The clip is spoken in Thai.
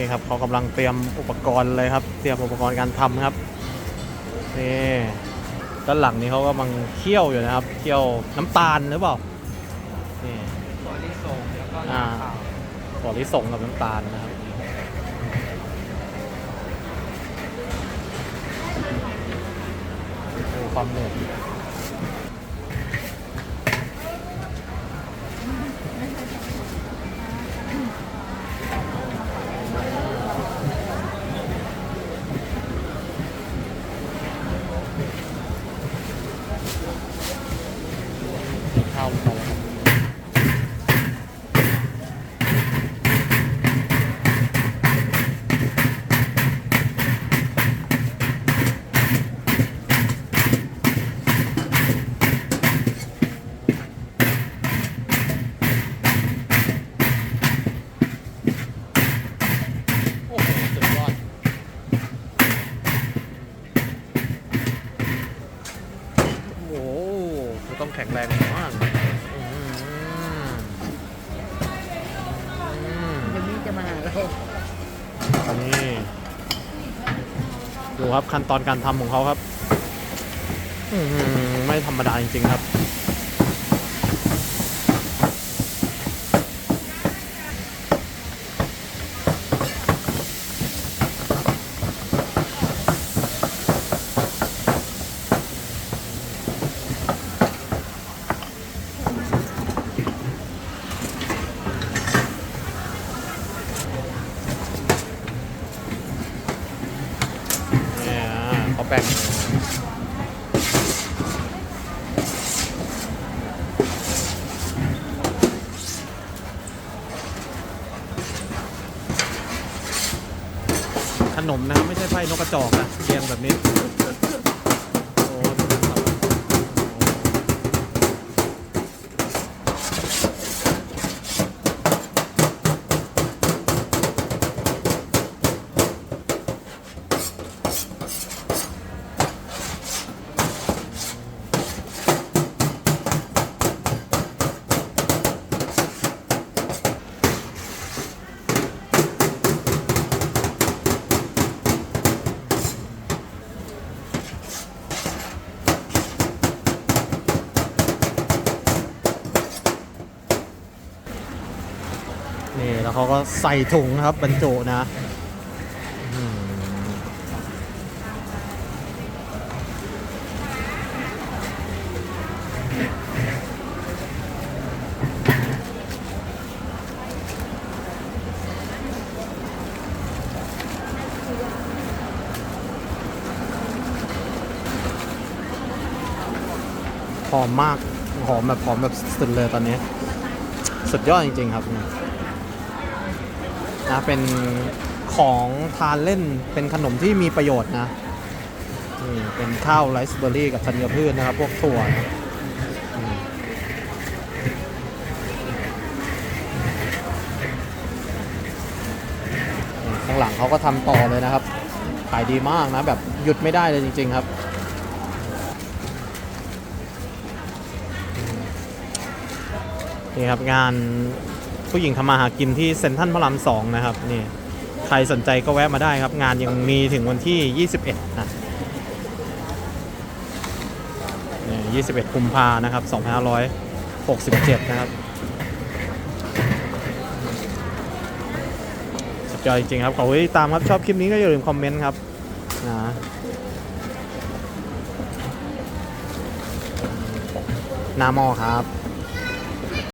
นี่ครับเขากำลังเตรียมอุปกรณ์เลยครับ เตรียมอุปกรณ์การทำครับนี่ด้านหลังนี้เขากำลังเคี่ยวอยู่นะครับเคี่ยวน้ำตาลหรือเปล่านี่ถั่วลิสงแล้วก็น้ำเปล่าถั่วลิสงกับน้ำตาลนะครับดูความเหนื่อยข้าวลงไปแล้วครับ โอ้โหสุดยอดโอ้โหคือต้องแข็งแรง ครับขั้นตอนการทำของเขาครับอืไม่ธรรมดาจริงๆครับ แบ่งขนมนะไม่ใช่ไพ่นกกระจอกนะเรียงแบบนี้ แล้วเขาก็ใส่ถุงนะครับบรรจุนะหอมมาก หอมแบบหอมแบบสุดเลยตอนนี้ สุดยอดจริงๆครับเนะเป็นของทานเล่นเป็นขนมที่มีประโยชน์นะนี่เป็นข้าวไรซ์เบอร์รี่กับธัญพืชนะครับ พวกถั่วนะข้างหลังเขาก็ทำต่อเลยนะครับ ขายดีมากนะแบบหยุดไม่ได้เลยจริง ๆ ครับนี่ครับงาน ผู้หญิงทำมาหากินที่เซ็นทรัลพระรามสองนะครับนี่ใครสนใจก็แวะมาได้ครับ งานยังมีถึงวันที่ 21นะนี่21กุมภานะครับ2567 นะครับสุดยอดจริงๆครับ ขอบคุณที่ตามครับ ชอบคลิปนี้ก็อย่าลืมคอมเมนต์ครับนะหนามอครับ